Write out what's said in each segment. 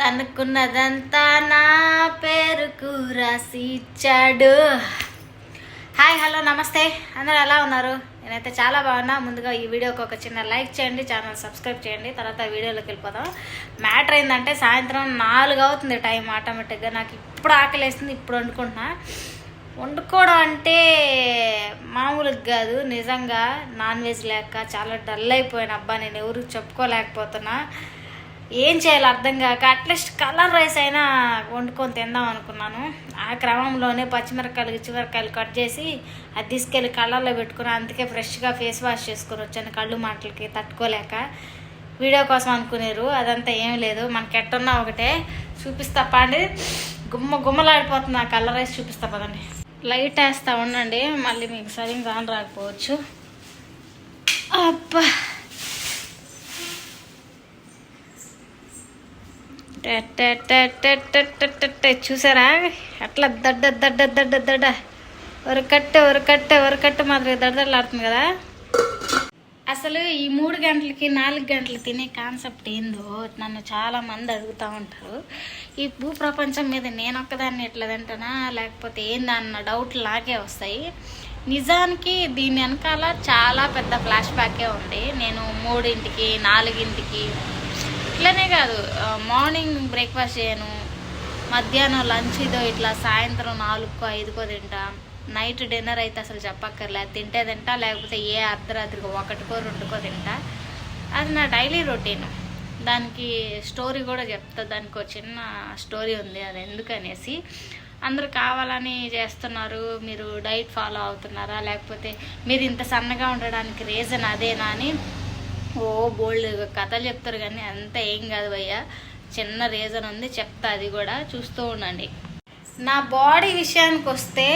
తనుకున్నదంతా నా పేరుకు రాసి ఇచ్చాడు హాయ్ హలో నమస్తే. అందరు ఎలా ఉన్నారు? నేనైతే చాలా బాగున్నా. ముందుగా ఈ వీడియోకి ఒక చిన్న లైక్ చేయండి ఛానల్ సబ్స్క్రైబ్ చేయండి. తర్వాత వీడియోలోకి వెళ్ళిపోదాం. మ్యాటర్ ఏంటంటే సాయంత్రం నాలుగు అవుతుంది టైం ఆటోమేటిక్గా. నాకు ఇప్పుడు ఆకలేస్తుంది ఇప్పుడు వండుకుంటున్నా. వండుకోవడం అంటే మామూలుగా కాదు. నిజంగా నాన్ వెజ్ లేక చాలా డల్ అయిపోయాను. అబ్బా నేను ఎవరికి చెప్పుకోలేకపోతున్నా. ఏం చేయాలో అర్థం కాక అట్లీస్ట్ కలర్ రైస్ అయినా వండుకొని తిందాం అనుకున్నాను. ఆ క్రమంలోనే పచ్చిమిరకాయలు చిమిరకాయలు కట్ చేసి అది తీసుకెళ్ళి కళ్ళల్లో పెట్టుకుని అందుకే ఫ్రెష్గా ఫేస్ వాష్ చేసుకొని వచ్చాను కళ్ళు మాటలకి తట్టుకోలేక. వీడియో కోసం అనుకునేరు అదంతా ఏం లేదు. మనకి ఎట్టున్నా ఒకటే చూపిస్తా పండి. గుమ్మ గుమ్మలాడిపోతుంది ఆ కలర్ రైస్ చూపిస్తా పదండి. లైట్ వేస్తా ఉండండి మళ్ళీ మీకు సరిగ్గా రాని రాకపోవచ్చు అబ్బా ట- ట- ట- ట- ట- ట- ట- ట. చూసారా? అట్లా దడ్డ దడ్డ దడ్డ దడ్డ. ఒరకట్ట ఒరకట్ట ఒరకట్ట మాదిరి దడ్డలాడుతుంది కదా? అసలు ఈ మూడు గంటలకి నాలుగు గంటలు తినే కాన్సెప్ట్ ఏందో నన్ను చాలా మంది అడుగుతూ ఉంటారు. ఈ భూ ప్రపంచం మీద నేను ఒక్కదాన్ని ఎట్లా తింటానా? లేకపోతే ఏందా అన్న డౌట్లు నాకే వస్తాయి. నిజానికి దీని వెనకాల చాలా పెద్ద ఫ్లాష్ బ్యాకే ఉంది. నేను మూడింటికి నాలుగింటికి అట్లనే కాదు. మార్నింగ్ బ్రేక్ఫాస్ట్ చేయను మధ్యాహ్నం లంచ్ ఇదో ఇట్లా సాయంత్రం నాలుగుకో ఐదుకో తింటా. నైట్ డిన్నర్ అయితే అసలు చెప్పక్కర్లే తింటే తింటా లేకపోతే ఏ అర్ధరాత్రికో ఒకటికో రెండుకో తింటా. అది నా డైలీ రొటీన్. దానికి స్టోరీ కూడా చెప్తా. దానికి ఒక చిన్న స్టోరీ ఉంది అది ఎందుకనేసి. అందరూ కావాలని చేస్తున్నారు. మీరు డైట్ ఫాలో అవుతున్నారా? లేకపోతే మీరు ఇంత సన్నగా ఉండడానికి రీజన్ అదేనా అని ఓ బోల్డ్ కథలు చెప్తారు కానీ అంత ఏం కాదు భయ్య. చిన్న రీజన్ ఉంది చెప్తా అది కూడా చూస్తూ ఉండండి. నా బాడీ విషయానికి వస్తే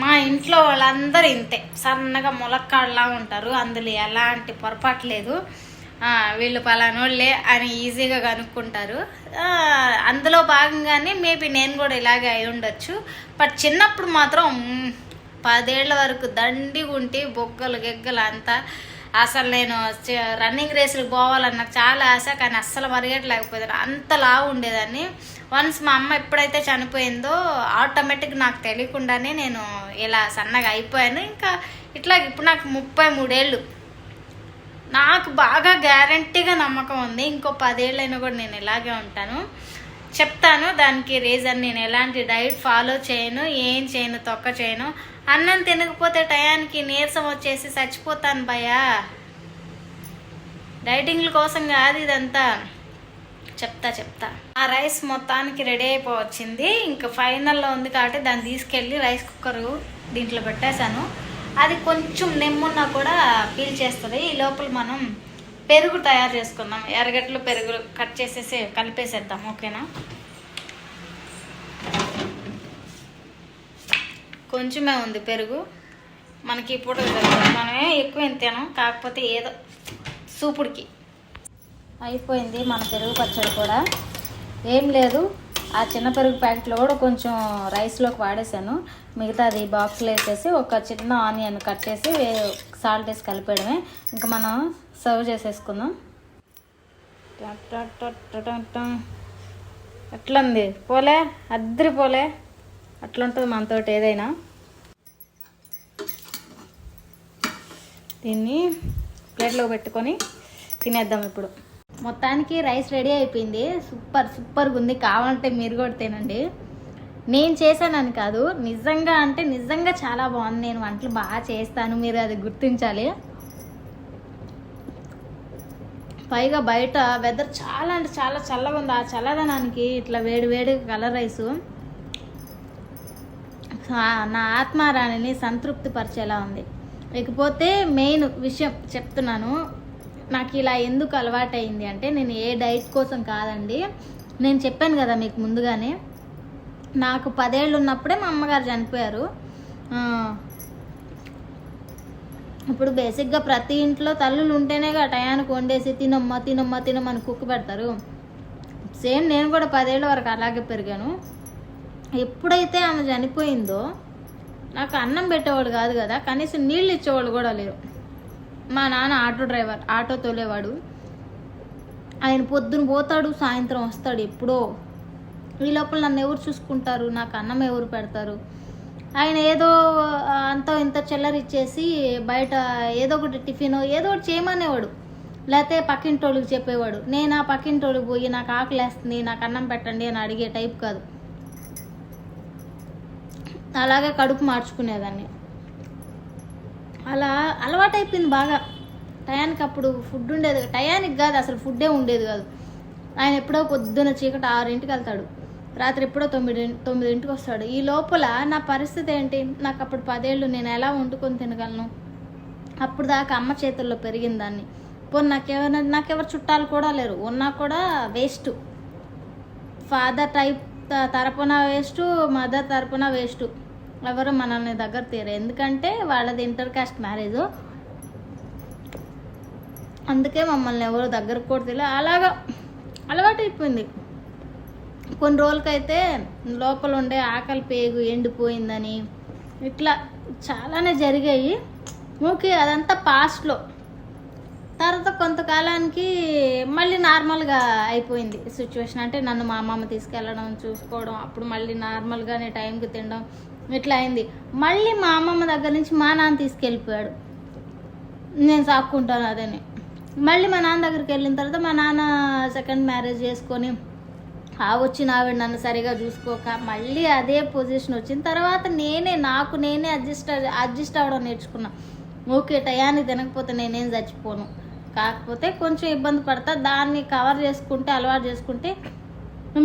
మా ఇంట్లో వాళ్ళందరూ ఇంతే. సన్నగా ములక్కాడలా ఉంటారు అందులో ఎలాంటి పొరపాటు లేదు. వీళ్ళు పలానోళ్ళే అని ఈజీగా కనుక్కుంటారు. అందులో భాగంగానే మేబీ నేను కూడా ఇలాగే అయి ఉండొచ్చు. బట్ చిన్నప్పుడు మాత్రం పదేళ్ళ వరకు దండి ఉంటే బొగ్గలు గెగ్గలు అంతా అసలు నేను రన్నింగ్ రేసులకు పోవాలని నాకు చాలా ఆశ కానీ అస్సలు పరిగెట్టలేకపోయాను. అంత లావు ఉండేదాన్ని. వన్స్ మా అమ్మ ఎప్పుడైతే చనిపోయిందో ఆటోమేటిక్ నాకు తెలియకుండానే నేను ఇలా సన్నగా అయిపోయాను. ఇంకా ఇట్లా ఇప్పుడు నాకు ముప్పై మూడేళ్ళు. నాకు బాగా గ్యారంటీగా నమ్మకం ఉంది. ఇంకో పదేళ్ళైనా కూడా నేను ఇలాగే ఉంటాను. చెప్తాను దానికి రీజన్ నేను ఎలాంటి డైట్ ఫాలో చేయను ఏం చేయను తొక్క చేయను. అన్నం తినకపోతే టయానికి నీరసం వచ్చేసి చచ్చిపోతాను భయ్యా. డైటింగ్ల కోసం కాదు ఇదంతా. చెప్తా చెప్తా. ఆ రైస్ మొత్తానికి రెడీ అయిపోవచ్చింది. ఇంకా ఫైనల్లో ఉంది కాబట్టి దాన్ని తీసుకెళ్ళి రైస్ కుక్కర్ దీంట్లో పెట్టేశాను. అది కొంచెం నెమ్మున్నా కూడా పీల్ చేస్తుంది. ఈ లోపల మనం పెరుగు తయారు చేసుకుందాం. ఎర్రగడ్డలు పెరుగు కట్ చేసేసి కలిపేసేద్దాం ఓకేనా? కొంచెమే ఉంది పెరుగు. మనకి ఇప్పుడు మనమే ఎక్కువ తినాం కాకపోతే ఏదో సూపుడికి. అయిపోయింది మన పెరుగు పచ్చడి కూడా. ఏం లేదు ఆ చిన్న పెరుగు ప్యాకెట్లో కూడా కొంచెం రైస్లోకి వాడేసాను మిగతాది బాక్స్లో వేసేసి ఒక చిన్న ఆనియన్ కట్ చేసి సాల్ట్ వేసి కలిపేయడమే. ఇంకా మనం సర్వ్ చేసేసుకుందాం. టట్ పోలే? అద్దరి పోలే? అట్లుంటుంది మనతోటి ఏదైనా. దీన్ని ప్లేట్లో పెట్టుకొని తినేద్దాం ఇప్పుడు. మొత్తానికి రైస్ రెడీ అయిపోయింది. సూపర్ సూపర్గా ఉంది. కావాలంటే మీరు కూడా తినండి. నేను చేశానని కాదు. నిజంగా అంటే నిజంగా చాలా బాగుంది. నేను వంటలు బాగా చేస్తాను. మీరు అది గుర్తించాలి. పైగా బయట వెదర్ చాలా అంటే చాలా చల్లగా ఉంది. ఆ చల్లదనానికి ఇట్లా వేడి వేడి కలర్ రైసు నా ఆత్మారాణిని సంతృప్తి పరిచేలా ఉంది. ఇకపోతే మెయిన్ విషయం చెప్తున్నాను. నాకు ఇలా ఎందుకు అలవాటైంది అంటే నేను ఏ డైట్ కోసం కాదండి. నేను చెప్పాను కదా మీకు ముందుగానే. నాకు పదేళ్ళు ఉన్నప్పుడే మా అమ్మగారు చనిపోయారు. ఇప్పుడు బేసిక్గా ప్రతి ఇంట్లో తల్లులు ఉంటేనే కదా టయానికి వండేసి తినమ్మా తినమ్మా తినమ్మని కుక్క పెడతారు. సేమ్ నేను కూడా పదేళ్ళ వరకు అలాగే పెరిగాను. ఎప్పుడైతే ఆమె చనిపోయిందో నాకు అన్నం పెట్టేవాడు కాదు కదా కనీసం నీళ్ళు ఇచ్చేవాళ్ళు కూడా లేరు. మా నాన్న ఆటో డ్రైవర్ ఆటో తోలేవాడు. ఆయన పొద్దున పోతాడు సాయంత్రం వస్తాడు ఎప్పుడో. ఈ లోపల నన్ను ఎవరు చూసుకుంటారు? నాకు అన్నం ఎవరు పెడతారు? ఆయన ఏదో అంత ఇంత చిల్లర ఇచ్చేసి బయట ఏదో ఒకటి టిఫిన్ ఏదో ఒకటి చేయమనేవాడు. లేకపోతే పక్కింటోళ్ళకి చెప్పేవాడు నేను ఆ పక్కింటోళ్ళకి పోయి నాకు ఆకలేస్తుంది నాకు అన్నం పెట్టండి అని అడిగే టైప్ కాదు. అలాగే కడుపు మార్చుకునేదాన్ని. అలా అలవాటైపోయింది బాగా. టయానికి అప్పుడు ఫుడ్ ఉండేది టయానికి కాదు అసలు ఫుడ్డే ఉండేది కాదు. ఆయన ఎప్పుడో పొద్దున చీకటి ఆరింటికి వెళ్తాడు. రాత్రి ఎప్పుడో తొమ్మిది తొమ్మిదింటికి వస్తాడు. ఈ లోపల నా పరిస్థితి ఏంటి? నాకు అప్పుడు పదేళ్ళు నేను ఎలా వండుకొని తినగలను? అప్పుడు దాకా అమ్మ చేతుల్లో పెరిగిన దాన్ని. పోనీ నాకెవరైనా నాకెవరు చుట్టాలు కూడా లేరు. ఉన్నా కూడా వేస్ట్. ఫాదర్ టైప్ తరపున వేస్ట్ మదర్ తరపున వేస్ట్. ఎవరు మనల్ని దగ్గర తీరు ఎందుకంటే వాళ్ళది ఇంటర్ కాస్ట్ మ్యారేజ్. అందుకే మమ్మల్ని ఎవరు దగ్గరకు కూడా తెలియదు అలాగా అలవాటు అయిపోయింది కొన్ని రోజులకైతే లోపల ఉండే ఆకలి పేగు ఎండిపోయిందని ఇట్లా చాలానే జరిగాయి. ఓకే అదంతా పాస్ట్లో తర్వాత కొంతకాలానికి మళ్ళీ నార్మల్గా అయిపోయింది సిచ్యువేషన్ అంటే నన్ను మా అమ్మమ్మ తీసుకెళ్ళడం చూసుకోవడం అప్పుడు మళ్ళీ నార్మల్గానే టైంకి తినడం ఇట్లా అయింది. మళ్ళీ మా అమ్మమ్మ దగ్గర నుంచి మా నాన్న తీసుకెళ్ళిపోయాడు. నేను సాక్కుంటాను అదని. మళ్ళీ మా నాన్న దగ్గరికి వెళ్ళిన తర్వాత మా నాన్న సెకండ్ మ్యారేజ్ చేసుకొని ఆ వచ్చిన ఆవిడ నన్ను సరిగా చూసుకోక మళ్ళీ అదే పొజిషన్ వచ్చిన తర్వాత నేనే నాకు నేనే అడ్జస్ట్ అడ్జస్ట్ అవ్వడం నేర్చుకున్నా. ఓకే టయానికి తినకపోతే నేనేం చచ్చిపోను. కాకపోతే కొంచెం ఇబ్బంది పడతా దాన్ని కవర్ చేసుకుంటే అలవాటు చేసుకుంటే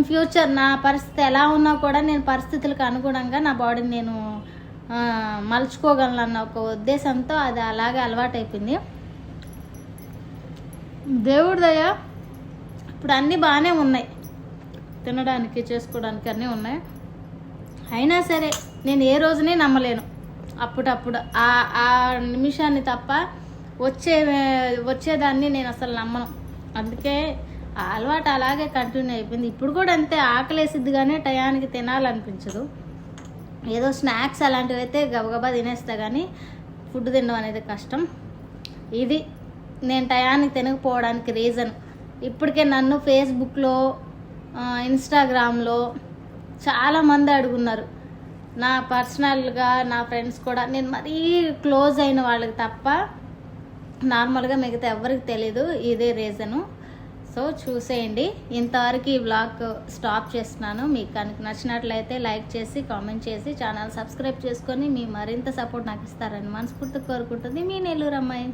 ఫ్యూచర్ నా పరిస్థితి ఎలా ఉన్నా కూడా నేను పరిస్థితులకు అనుగుణంగా నా బాడీని నేను మలుచుకోగలను అన్న ఒక ఉద్దేశంతో అది అలాగే అలవాటైపోయింది. దేవుడి దయ ఇప్పుడు అన్నీ బాగానే ఉన్నాయి. తినడానికి చేసుకోవడానికి అన్నీ ఉన్నాయి. అయినా సరే నేను ఏ రోజునే నమ్మలేను. అప్పుడప్పుడు ఆ ఆ నిమిషాన్ని తప్ప వచ్చే వచ్చేదాన్ని నేను అసలు నమ్మను. అందుకే ఆ అలవాటు అలాగే కంటిన్యూ అయిపోయింది. ఇప్పుడు కూడా అంతే ఆకలేసిద్ది కానీ టయానికి తినాలనిపించదు. ఏదో స్నాక్స్ అలాంటివి అయితే గబగబా తినేస్తా కానీ ఫుడ్ తినడం అనేది కష్టం. ఇది నేను టయానికి తినకపోవడానికి రీజన్. ఇప్పటికే నన్ను ఫేస్బుక్లో ఇన్స్టాగ్రామ్లో చాలామంది అడుగున్నారు. నా పర్సనల్గా నా ఫ్రెండ్స్ కూడా. నేను మరీ క్లోజ్ అయిన వాళ్ళకి తప్ప నార్మల్గా మిగతా ఎవరికి తెలీదు. ఇదే రీజను. సో చూసేయండి. ఇంతవరకు ఈ బ్లాగ్ స్టాప్ చేస్తున్నాను. మీకు కనుక నచ్చినట్లయితే లైక్ చేసి కామెంట్ చేసి ఛానల్ సబ్స్క్రైబ్ చేసుకొని మీ మరింత సపోర్ట్ నాకు ఇస్తారని మనస్ఫూర్తి కోరుకుంటుంది మీ నెల్లూరు అమ్మాయి.